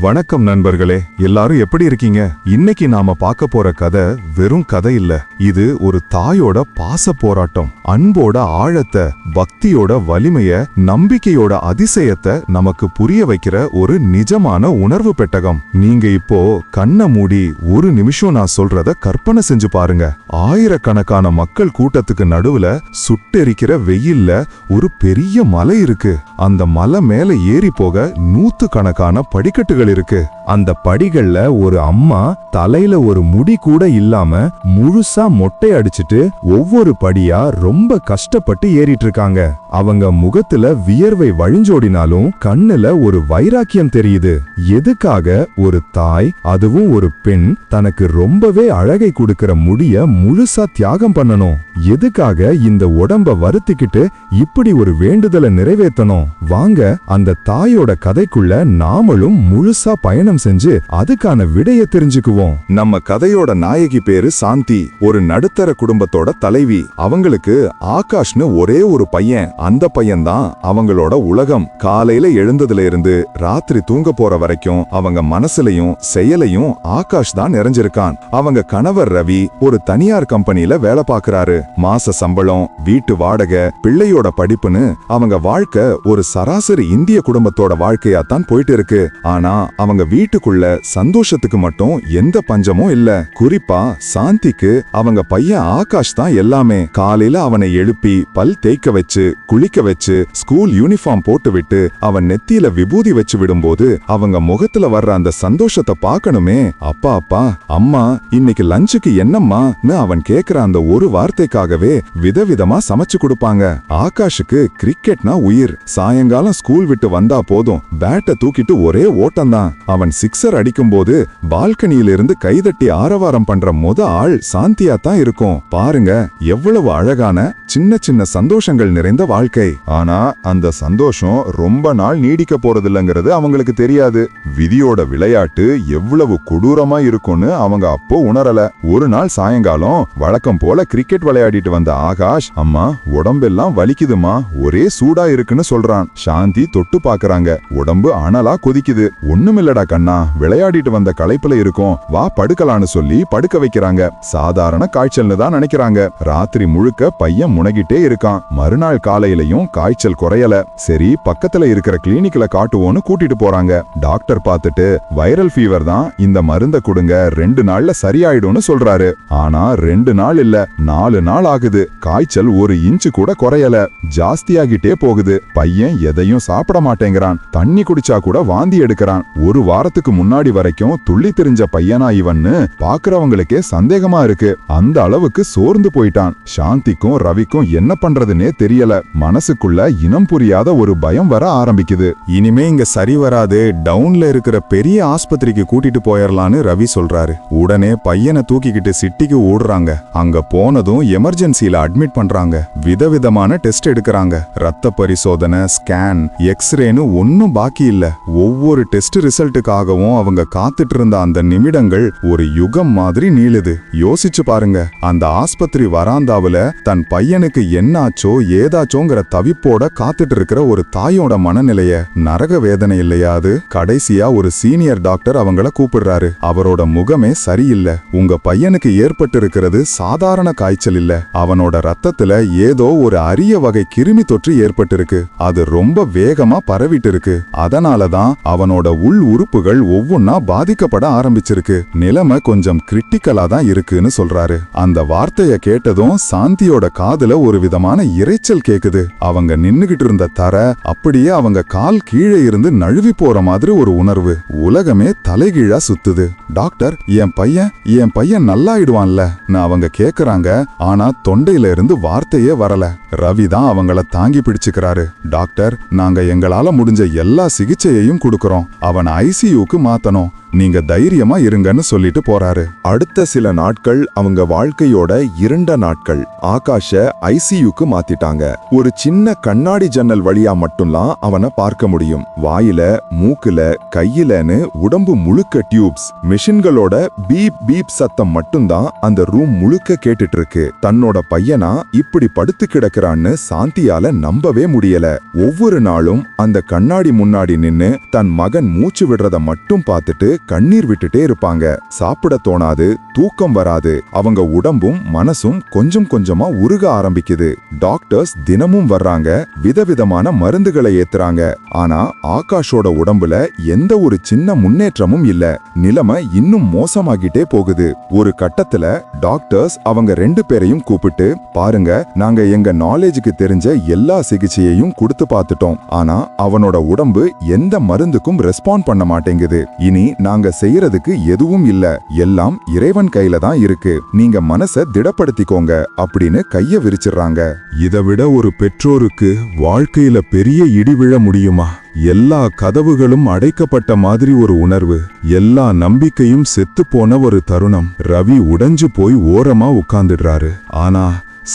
வணக்கம் நண்பர்களே எல்லாரும் எப்படி இருக்கீங்க? இன்னைக்கு நாம பார்க்க போற கதை வெறும் கதை இல்ல. இது ஒரு தாயோட பாச போராட்டம். அன்போட ஆழத்தை பக்தியோட வலிமைய நம்பிக்கையோட அதிசயத்தை நமக்கு புரிய வைக்கிற ஒரு நிஜமான உணர்வு பெட்டகம். நீங்க இப்போ கண்ணை மூடி ஒரு நிமிஷம் நான் சொல்றத கற்பனை செஞ்சு பாருங்க. ஆயிரக்கணக்கான மக்கள் கூட்டத்துக்கு நடுவுல சுட்டெரிக்கிற வெயில்ல ஒரு பெரிய மலை இருக்கு. அந்த மலை மேல ஏறி போக நூத்து கணக்கான படிக்கட்டுகள் இருக்கு. அந்த படிகள்ல ஒரு அம்மா தலையில ஒரு முடி கூட இல்லாம முழுசா மொட்டை அடிச்சிட்டு ஒவ்வொரு படியா ரொம்ப கஷ்டப்பட்டு ஏறிட்டு இருக்காங்க. அவங்க முகத்துல வியர்வை வழிஞ்சோடினாலும் கண்ணுல ஒரு வைராக்கியம் தெரியுது. எதுக்காக? ஒரு தாய் அதுவும் ஒரு பெண் தனக்கு ரொம்பவே அழகை கொடுக்கிற முடிய முழுசா தியாகம் பண்ணணும். எதுக்காக இந்த உடம்ப வருத்திக்கிட்டு இப்படி ஒரு வேண்டுதலை நிறைவேற்றணும்? வாங்க அந்த தாயோட கதைக்குள்ள நாமளும் முழுசா பயணம் செஞ்சு அதுக்கான விடைய தெரிஞ்சுக்குவோம். நம்ம கதையோட நாயகி பேரு சாந்தி. ஒரு நடுத்தர குடும்பத்தோட தலைவி. அவங்களுக்கு ஆகாஷ்னு ஒரே ஒரு பையன். அந்த பையன்தான் அவங்களோட உலகம். காலையில எழுந்ததுல இருந்து ராத்திரி தூங்க போற வரைக்கும் அவங்க மனசுலயும் செயலையும் ஆகாஷ் தான் நிறைஞ்சிருக்கான். அவங்க கணவர் ரவி ஒரு தனியார் கம்பெனில வேலை பார்க்கறாரு. மாச சம்பளம் வீட்டு வாடகை பிள்ளையோட படிப்புன்னு அவங்க வாழ்க்கை ஒரு சராசரி இந்திய குடும்பத்தோட வாழ்க்கையா தான் போயிட்டு இருக்கு. ஆனா அவங்க வீட்டுக்குள்ள சந்தோஷத்துக்கு மட்டும் எந்த பஞ்சமும் இல்ல. குறிப்பா சாந்திக்கு அவங்க பையன் ஆகாஷ் தான் எல்லாமே. காலையில அவனை எழுப்பி பல் தேய்க்க வச்சு குளிக்க வச்சு ஸ்கூல் யூனிஃபார்ம் போட்டு விட்டு அவன் நெத்தியில விபூதி வச்சு விடும்போது அவங்க முகத்துல வர்ற அந்த சந்தோஷத்தை பார்க்கணுமே. அப்பா அப்பா அம்மா இன்னைக்கு லஞ்சுக்கு என்னம்மான்னு அவன் கேக்குற அந்த ஒரு வார்த்தைக்காகவே விதவிதமா சமைச்சு கொடுப்பாங்க. ஆகாஷுக்கு கிரிக்கெட்னா உயிர். சாயங்காலம் ஸ்கூல் விட்டு வந்தா போதும். பேட்டை தூக்கிட்டு ஒரே ஓட்டம் ஓட்டம்தான் அவன் சிக்ஸர் அடிக்கும்போது பால்கனியிலிருந்து கைதட்டி ஆரவாரம் பண்ற மொத ஆள் சாந்தியா தான் இருக்கும். பாருங்க எவ்வளவு அழகான சின்ன சின்ன சந்தோஷங்கள் நிறைந்த வாழ்க்கை. ஆனா அந்த சந்தோஷம் ரொம்ப நாள் நீடிக்க போறதில்லைங்கிறது அவங்களுக்கு தெரியாது. விதியோட விளையாட்டு எவ்வளவு கொடூரமா இருக்கும்னு அவங்க அப்போ உணரல. ஒரு நாள் சாயங்காலம் வழக்கம் போல கிரிக்கெட் விளையாடிட்டு வந்த ஆகாஷ் அம்மா உடம்பெல்லாம் வலிக்குதுமா ஒரே சூடா இருக்குன்னு சொல்றான். சாந்தி தொட்டு பாக்குறாங்க. உடம்பு அனலா கொதிக்குது. ஒண்ணுமில்லடா கண்ணா. விளையாடிட்டு வந்த களைப்புல இருக்கும். வா படுக்கலான்னு சொல்லி படுக்க வைக்கிறாங்க. சாதாரண காய்ச்சல்னு தான் நினைக்கிறாங்க. ராத்திரி முழுக்க பையன் முனகிட்டே இருக்கான். மறுநாள் காலையிலயும் காய்ச்சல் குறையல. சரி பக்கத்துல இருக்கிற கிளினிக்ல காட்டுவோன்னு கூட்டிட்டு போறாங்க. டாக்டர் பார்த்துட்டு வைரல் ஃபீவர் தான். இந்த மருந்த கொடுங்க. ரெண்டு நாள்ல சரியாயிடும்னு சொல்றாரு. ஆனா ரெண்டு நாள் இல்ல. நாலு நாள் ஆகுது. காய்ச்சல் ஒரு இன்ச்சு கூட குறையல. ஜாஸ்தியாகிட்டே போகுது. பையன் எதையும் சாப்பிட மாட்டேங்கிறான். தண்ணி குடிச்சா கூட வாந்தி எடுக்கிறான். ஒரு வாரத்துக்கு முன்னாடி வரைக்கும் துள்ளி தெரிஞ்ச பையனா இவன்னு பாக்குறவங்களுக்கே சந்தேகமா இருக்கு. அந்த அளவுக்கு சோர்ந்து போயிட்டான். சாந்திக்கும் ரவிக்கும் என்ன பண்றதுன்னே தெரியல. மனசுக்குள்ள இனம் புரியாத ஒரு பயம் வர ஆரம்பிக்குது. இனிமே இங்க சரி வராது. டவுன்ல இருக்கிற பெரிய ஆஸ்பத்திரிக்கு கூட்டிட்டு போயிடலான்னு ரவி சொல்றாரு. உடனே பையனை தூக்கிக்கிட்டு சிட்டிக்கு ஓடுறாங்க. அங்க போனதும் எமர்ஜென்சியில அட்மிட் பண்றாங்க. விதவிதமான டெஸ்ட் எடுக்கிறாங்க. ரத்த பரிசோதனை ஸ்கேன் எக்ஸ்ரேன்னு ஒன்னும் பாக்கி இல்ல. ஒவ்வொரு டெஸ்ட் ரிசல்ட்டுக்காகவும் அவங்க காத்துட்டு இருந்த அந்த நிமிடங்கள் ஒரு யுகம் மாதிரி நீளுது. யோசிச்சு பாருங்க அந்த ஆஸ்பத்திரி வராந்தாவுல தன் பையனுக்கு என்னாச்சோ ஏதாச்சோங்கிற தவிப்போட காத்துட்டு இருக்கிற ஒரு தாயோட மனநிலைய. நரக வேதனை இல்லையா அது? கடைசியா ஒரு சீனியர் டாக்டர் அவங்கள கூப்பிடுறாரு. அவரோட முகமே சரியில்லை. உங்க பையனுக்கு ஏற்பட்டு இருக்கிறது சாதாரண காய்ச்சல் இல்ல. அவனோட ரத்தத்துல ஏதோ ஒரு அரிய வகை கிருமி தொற்று ஏற்பட்டிருக்கு. அது ரொம்ப வேகமா பரவிட்டு இருக்கு அதனாலதான் அவனோட உள் உறுப்புகள் ஒவ்வொன்னா பாதிக்கப்பட ஆரம்பிச்சிருக்கு. நிலைமை கொஞ்சம் கிரிட்டிக்கலா தான் இருக்குன்னு சொல்றாரு. அந்த வார்த்தைய கேட்டதும் சாந்தியோட காதுல ஒரு விதமான இரைச்சல் கேக்குது. அவங்க நின்னுகிட்டு இருந்த தர அப்படியே அவங்க கால் கீழே இருந்து நழுவி போற மாதிரி ஒரு உணர்வு. உலகமே தலைகீழா சுத்துது. டாக்டர் என் பையன் என் பையன் நல்லாயிடுவான்ல? நான் அவங்க கேக்குறாங்க. ஆனா தொண்டையில இருந்து வார்த்தையே வரல. ரவி தான் அவங்கள தாங்கி பிடிச்சுக்கிறாரு. டாக்டர் நாங்க எங்களால முடிஞ்ச எல்லா சிகிச்சையையும் கொடுக்கறோம். அவன் ஐசியூக்கு மாத்தணும். நீங்க தைரியமா இருங்கன்னு சொல்லிட்டு போறாரு. அடுத்த சில நாட்கள் அவங்க வாழ்க்கையோட இருண்ட நாட்கள் ஆகாஷ ஐசியூக்கு மாத்திட்டாங்க. ஒரு சின்ன கண்ணாடி ஜன்னல் வழியா மட்டும்லாம் அவனை பார்க்க முடியும். வாயில மூக்குல கையிலன்னு உடம்பு முழுக்க டியூப்ஸ் மிஷின்களோட பீப் பீப் சத்தம் மட்டும்தான் அந்த ரூம் முழுக்க கேட்டுட்டு இருக்கு தன்னோட பையனா இப்படி படுத்து கிடக்குறான்னு சாந்தியால நம்பவே முடியல. ஒவ்வொரு நாளும் அந்த கண்ணாடி முன்னாடி நின்னு தன் மகன் மூச்சு விடுறத மட்டும் பார்த்துட்டு கண்ணீர் விட்டுட்டே இருப்பாங்க. சாப்பிட தோணாது தூக்கம் வராது. அவங்க உடம்பும் மனசும் கொஞ்சம் கொஞ்சமா உருக ஆரம்பிக்குது. டாக்டர்ஸ் தினமும் வர்றாங்க விதவிதமான மருந்துகளை ஏத்துறாங்க. ஆனா ஆகாஷோட உடம்புல எந்த ஒரு சின்ன முன்னேற்றமும் இல்ல. நிலைமை இன்னும் மோசமாகிட்டே போகுது. ஒரு கட்டத்துல டாக்டர்ஸ் அவங்க ரெண்டு பேரையும் கூப்பிட்டு பாருங்க நாங்க எங்க நாலேஜுக்கு தெரிஞ்ச எல்லா சிகிச்சையையும் கொடுத்து பார்த்துட்டோம். ஆனா அவனோட உடம்பு எந்த மருந்துக்கும் ரெஸ்பாண்ட் பண்ண மாட்டேங்குது. இனி நாங்க செய்யறதுக்கு எதுவும் இல்ல. எல்லாம் இறைவன் கையில தான் இருக்கு. நீங்க மனச திடப்படுத்திக்கோங்க அப்படின்னு கைய விரிச்சிடுறாங்க. இதை விட ஒரு பெற்றோருக்கு வாழ்க்கையில பெரிய இடி விழ முடியுமா? எல்லா கதவுகளும் அடைக்கப்பட்ட மாதிரி ஒரு உணர்வு. எல்லா நம்பிக்கையும் செத்து போன ஒரு தருணம். ரவி உடைஞ்சு போய் ஓரமா உட்கார்ந்துடுறாரு. ஆனா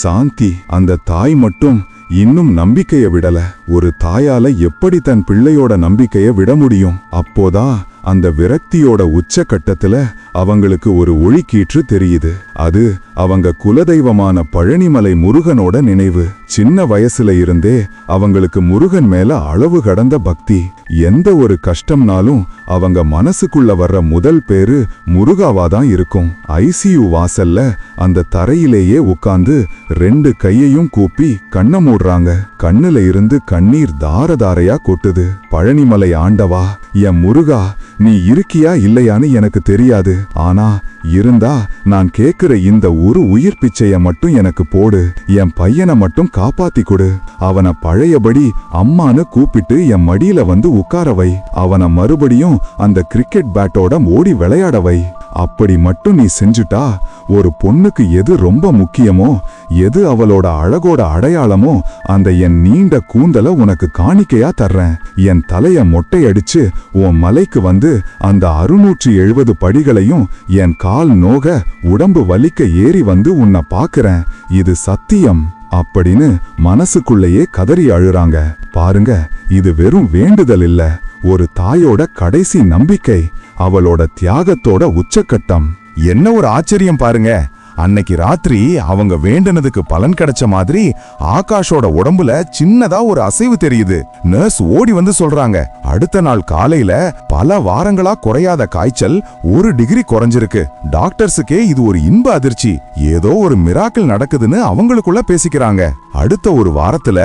சாந்தி அந்த தாய் மட்டும் இன்னும் நம்பிக்கைய விடல. ஒரு தாயால எப்படி தன் பிள்ளையோட நம்பிக்கைய விட முடியும்? அப்போதா அந்த விரக்தியோட உச்சக்கட்டத்துல அவங்களுக்கு ஒரு ஒளிக்கீற்று தெரியுது. அது அவங்க குலதெய்வமான பழனிமலை முருகனோட நினைவு. சின்ன வயசுல இருந்தே அவங்களுக்கு முருகன் மேல அளவு கடந்த பக்தி. எந்த ஒரு கஷ்டம்னாலும் அவங்க மனசுக்குள்ள வர்ற முதல் பேரு முருகாவா தான் இருக்கும். ஐசியு வாசல்ல அந்த தரையிலேயே உட்கார்ந்து ரெண்டு கையையும் கூப்பி கண்ண மூடுறாங்க. கண்ணுல இருந்து கண்ணீர் தார தாரையா கொட்டுது. பழனிமலை ஆண்டவா என் முருகா நீ இருக்கியா இல்லையான்னு எனக்கு தெரியாது. ஆனா இருந்தா நான் கேக்குற இந்த ஒரு உயிர் பிச்சைய மட்டும் எனக்கு போடு. என் பையனை மட்டும் காப்பாத்தி கொடு. அவனை பழையபடி அம்மானு கூப்பிட்டு என் மடியில வந்து உட்கார வை. அவனை மறுபடியும் அந்த கிரிக்கெட் பேட்டோட ஓடி விளையாட வை. அப்படி மட்டும் நீ செஞ்சுட்டா ஒரு பொண்ணுக்கு எது ரொம்ப முக்கியமோ எது அவளோட அழகோட அடையாளமோ அந்த என் நீண்ட கூந்தலை உனக்கு காணிக்கையா தர்றேன். என் தலைய மொட்டையடிச்சு உன் மலைக்கு வந்து அந்த அறுநூற்றி எழுபது படிகளையும் என் கால் நோக உடம்பு வலிக்க ஏறி வந்து உன்னை பார்க்கறேன். இது சத்தியம். அப்படின்னு மனசுக்குள்ளேயே கதறி அழுறாங்க. பாருங்க இது வெறும் வேண்டுதல் இல்ல. ஒரு தாயோட கடைசி நம்பிக்கை அவளோட தியாகத்தோட உச்சக்கட்டம். என்ன ஒரு ஆச்சரியம் பாருங்க. அன்னைக்கு ராத்திரி அவங்க வேண்டுனதுக்கு பலன் கிடைச்ச மாதிரி ஆகாஷோட உடம்புல சின்னதா ஒரு அசைவு தெரியுது. நர்ஸ் ஓடி வந்து சொல்றாங்க அடுத்த நாள் காலையில பல வாரங்களா குறையாத காய்ச்சல் ஒரு டிகிரி குறைஞ்சிருக்கு. டாக்டர்ஸுக்கே இது ஒரு இன்ப அதிர்ச்சி. ஏதோ ஒரு மிராக்கிள் நடக்குதுன்னு அவங்களுக்குள்ள பேசிக்கிறாங்க. அடுத்த ஒரு வாரத்துல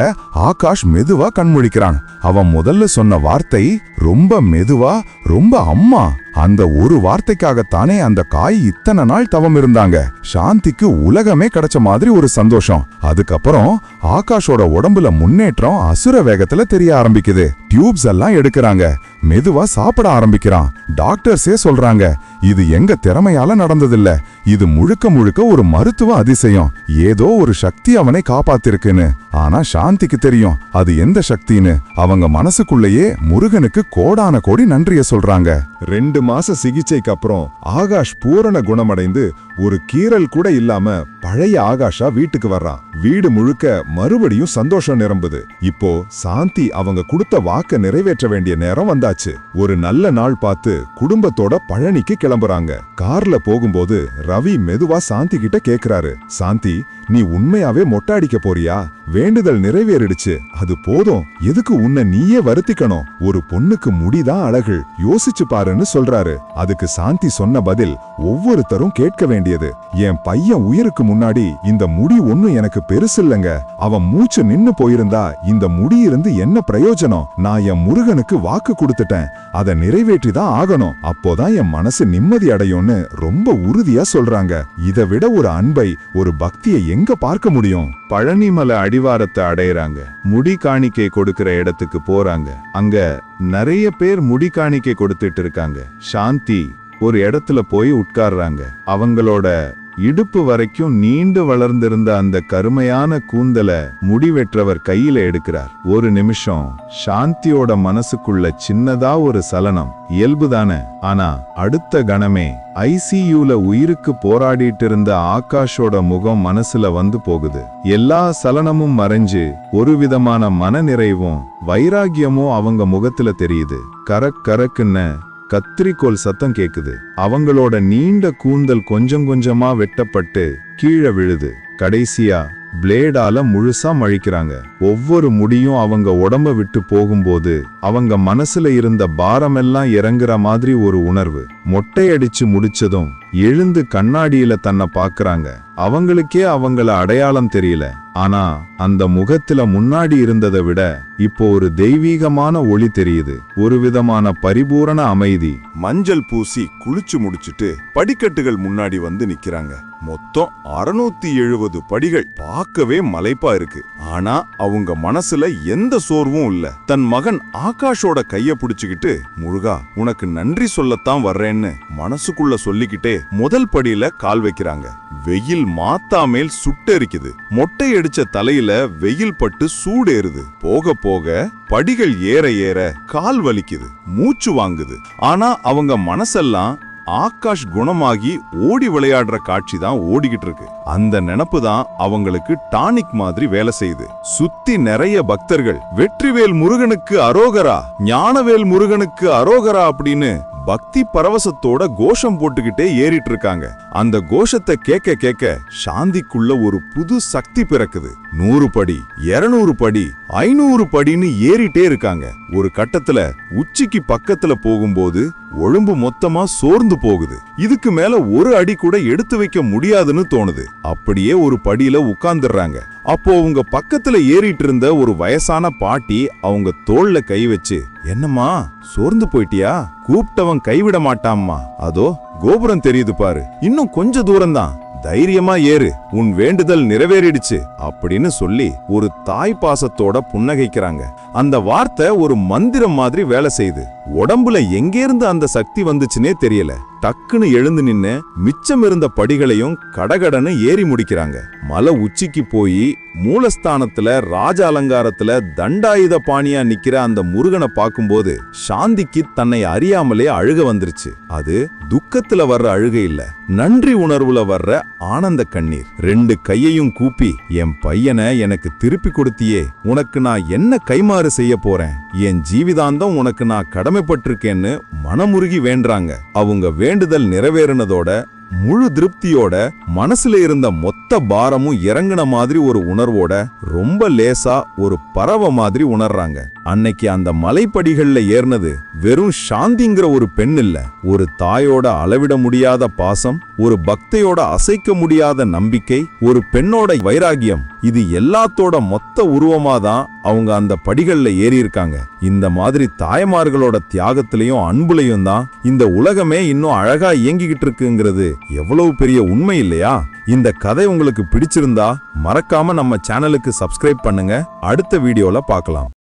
ஆகாஷ் மெதுவா கண்முழிக்கிறான் அவன் முதல்ல சொன்ன வார்த்தை ரொம்ப மெதுவா ரொம்ப அம்மா. அந்த ஒரு வார்த்தைக்காகத்தானே அந்த காய் இத்தனை நாள் தவம் இருந்தாங்க. சாந்திக்கு உலகமே கிடைச்ச மாதிரி ஒரு சந்தோஷம். அதுக்கப்புறம் ஆகாஷோட உடம்புல முன்னேற்றம் அசுர வேகத்துல தெரிய ஆரம்பிக்குது. டியூப்ஸ் எல்லாம் எடுக்க இருக்கிறாங்க மெதுவா சாப்பிட ஆரம்பிக்கிறான். டாக்டர்ஸே சொல்றாங்க இது எங்க திறமையால நடந்ததில்ல. இது முழுக்க முழுக்க ஒரு மருத்துவ அதிசயம். ஏதோ ஒரு சக்தி அவனை காப்பாத்திருக்குன்னு. ஆனா சாந்திக்கு தெரியும். அது எந்த சக்தின்னு. அவங்க மனசுக்குள்ளேயே முருகனுக்கு கோடான கோடி நன்றிய சொல்றாங்க. ரெண்டு மாச சிகிச்சைக்கு அப்புறம் ஆகாஷ் பூரண குணமடைந்து ஒரு கீறல் கூட இல்லாம பழைய ஆகாஷா வீட்டுக்கு வர்றான். வீடு முழுக்க மறுபடியும் சந்தோஷம் நிரம்புது. இப்போ சாந்தி அவங்க கொடுத்த வாக்க நிறைவேற்ற வேண்டிய நேரம் வந்தாச்சு. ஒரு நல்ல நாள் பார்த்து குடும்பத்தோட பழனிக்கு கிளம்புறாங்க. கார்ல போகும்போது ரவி மெதுவா சாந்தி கிட்ட கேக்குறாரு. சாந்தி நீ உண்மையாவே மொட்டை அடிக்க போறியா? வேண்டுதல் நிறைவேறிடுச்சு. அது போதும். எதுக்கு உன்னை நீயே வருத்திக்கணும்? ஒரு பொண்ணுக்கு முடிதான் அழகு. யோசிச்சு பாருன்னு சொல்றாரு. அதுக்கு சாந்தி சொன்ன பதில் ஒவ்வொருத்தரும் கேட்க வேண்டியது. என் பையன் உயிருக்கு முன்னாடி இந்த முடி ஒண்ணும் எனக்கு பெருசு இல்லைங்க. அவன் மூச்சு நின்னு போயிருந்தா இந்த முடி இருந்து என்ன பிரயோஜனம்? நான் என் முருகனுக்கு வாக்கு கொடுத்துட்டேன். அதை நிறைவேற்றி தான் ஆகணும். அப்போதான் என் மனசு நிம்மதி அடையும்னு ரொம்ப உறுதியா சொல்றாங்க. இதை விட ஒரு அன்பை ஒரு பக்தியை எங்க பார்க்க முடியும்? பழனிமலை அடிவாரத்தை அடையிறாங்க. முடி காணிக்கை கொடுக்கிற இடத்துக்கு போறாங்க. அங்க நிறைய பேர் முடி காணிக்கை கொடுத்துட்டு இருக்காங்க. சாந்தி ஒரு இடத்துல போய் உட்கார்றாங்க. அவங்களோட இடுப்பு வரைக்கும் நீண்டு வளர்ந்திருந்த அந்த கருமையான கூந்தல முடிவெற்றவர் கையில எடுக்கிறார். ஒரு நிமிஷம் சாந்தியோட மனசுக்குள்ள சின்னதா ஒரு சலனம். இயல்புதானே? ஆனா அடுத்த கணமே ஐசியூல உயிருக்கு போராடிட்டு இருந்த ஆகாஷோட முகம் மனசுல வந்து போகுது. எல்லா சலனமும் மறைஞ்சு ஒரு விதமான மனநிறைவும் வைராகியமும் அவங்க முகத்துல தெரியுது. கரக் கரக்குன்னு கத்திரிக்கோல் சத்தம் கேக்குது. அவங்களோட நீண்ட கூந்தல் கொஞ்சம் கொஞ்சமா வெட்டப்பட்டு கீழே விழுது. கடைசியா பிளேடால முழுசா மழிக்கிறாங்க. ஒவ்வொரு முடியும் அவங்க உடம்ப விட்டு போகும்போது அவங்க மனசுல இருந்த பாரமெல்லாம் இறங்குற மாதிரி ஒரு உணர்வு. மொட்டையடிச்சு முடிச்சதும் எழுந்து கண்ணாடியில தன்னை பாக்குறாங்க. அவங்களுக்கே அவங்கள அடையாளம் தெரியல. ஆனா அந்த முகத்துல முன்னாடி இருந்ததை விட இப்போ ஒரு தெய்வீகமான ஒளி தெரியுது. ஒரு விதமான பரிபூரண அமைதி. மஞ்சள் பூசி குளிச்சு முடிச்சிட்டு படிக்கட்டுகள் முன்னாடி வந்து நிக்கிறாங்க. மொத்தம் அறுநூத்தி எழுபது படிகள் பார்க்கவே மலைப்பா இருக்கு. ஆனா அவங்க மனசுல எந்த சோர்வும் இல்ல. தன் மகன் ஆகாஷோட கைய புடிச்சுக்கிட்டு முருகா உனக்கு நன்றி சொல்லத்தான் வர்றேன்னு மனசுக்குள்ள சொல்லிக்கிட்டே முதல் படியில கால் வைக்கிறாங்க. வெயில் மாத்தா மேல் சுட்டெரிக்குது மொட்டை அடிச்ச தலையில வெயில் பட்டு சூடேறுது போக போக படிகள் ஏற ஏற கால் வலிக்குது. மூச்சு வாங்குது. ஆனா அவங்க மனசெல்லாம் ஆகாஷ் குணமாகி ஓடி விளையாடுற காட்சி தான் ஓடிக்கிட்டு இருக்கு. அந்த நினப்பு தான் அவங்களுக்கு டானிக் மாதிரி வேலை செய்யுது. சுத்தி நிறைய பக்தர்கள். வெற்றிவேல் முருகனுக்கு அரோகரா. ஞானவேல் முருகனுக்கு அரோகரா அப்படின்னு பக்தி பரவசத்தோட கோஷம் போட்டுக்கிட்டே ஏறிட்டு இருக்காங்க. அந்த கோஷத்தை கேட்க கேட்க சாந்திக்குள்ள ஒரு புது சக்தி பிறக்குது. நூறு படி இருநூறு படி ஐநூறு படின்னு ஏறிட்டே இருக்காங்க. ஒரு கட்டத்துல உச்சிக்கு பக்கத்துல போகும்போது ஒழும்பு மொத்தமா சோர்ந்து போகுது. இதுக்கு மேல ஒரு அடி கூட எடுத்து வைக்க முடியாதுன்னு தோணுது. அப்படியே ஒரு படியில உட்கார்ந்துடுறாங்க அப்போ உங்க பக்கத்துல ஏறிட்டு இருந்த ஒரு வயசான பாட்டி அவங்க தோல்ல கை வச்சு என்னம்மா சோர்ந்து போயிட்டியா? கூப்பிட்டவன் கைவிட மாட்டாம்மா. அதோ கோபுரம் தெரியுது பாரு. இன்னும் கொஞ்ச தூரம்தான். தைரியமா ஏறு. உன் வேண்டுதல் நிறைவேறிடுச்சு. அப்படின்னு சொல்லி ஒரு தாய் பாசத்தோட புன்னகைக்கிறாங்க. அந்த வார்த்தை ஒரு மந்திரம் மாதிரி வேலை செய்யுது. உடம்புல எங்கேருந்து அந்த சக்தி வந்துச்சுனே தெரியல. டக்குன்னு எழுந்து நின்னு மிச்சம் இருந்த படிகளையும் கடகடன்னு ஏறி முடிக்கிறாங்க. மலை உச்சிக்கு போய் மூலஸ்தானத்துல ராஜ அலங்காரத்துல தண்டாயுத பாணியா நிக்கிற அந்த முருகனை பார்க்கும்போது சாந்திக்கு தன்னை அறியாமலே அழுக வந்துருச்சு. அது துக்கத்துல வர்ற அழுகை இல்ல நன்றி உணர்வுல வர்ற ஆனந்த கண்ணீர். ரெண்டு கையையும் கூப்பி என் பையனை எனக்கு திருப்பி கொடுத்தியே உனக்கு நான் என்ன கைமாறு செய்ய போறேன்? என் ஜீவிதாந்தம் உனக்கு நான் கடமை கடமைப்பட்டிருக்கேன்னு மனமுருகி வேண்டுறாங்க. அவங்க வேண்டுதல் நிறைவேறினதோட முழு திருப்தியோட மனசுல இருந்த மொத்த பாரமும் இறங்கின மாதிரி ஒரு உணர்வோட ரொம்ப லேசா ஒரு பறவை மாதிரி உணர்றாங்க. அன்னைக்கு அந்த மலைப்படிகள்ல ஏறினது வெறும் சாந்திங்கிற ஒரு பெண் இல்ல. ஒரு தாயோட அளவிட முடியாத பாசம் ஒரு பக்தையோட அசைக்க முடியாத நம்பிக்கை ஒரு பெண்ணோட வைராகியம் இது எல்லாத்தோட மொத்த உருவமா தான் அவங்க அந்த படிகள்ல ஏறி இருக்காங்க இந்த மாதிரி தாய்மார்களோட தியாகத்திலையும் அன்புலையும் தான் இந்த உலகமே இன்னும் அழகா இயங்கிக்கிட்டு இருக்குங்கிறது எவ்வளவு பெரிய உண்மை இல்லையா? இந்த கதை உங்களுக்கு பிடிச்சிருந்தா மறக்காம நம்ம சேனலுக்கு சப்ஸ்கிரைப் பண்ணுங்க. அடுத்த வீடியோல பார்க்கலாம்.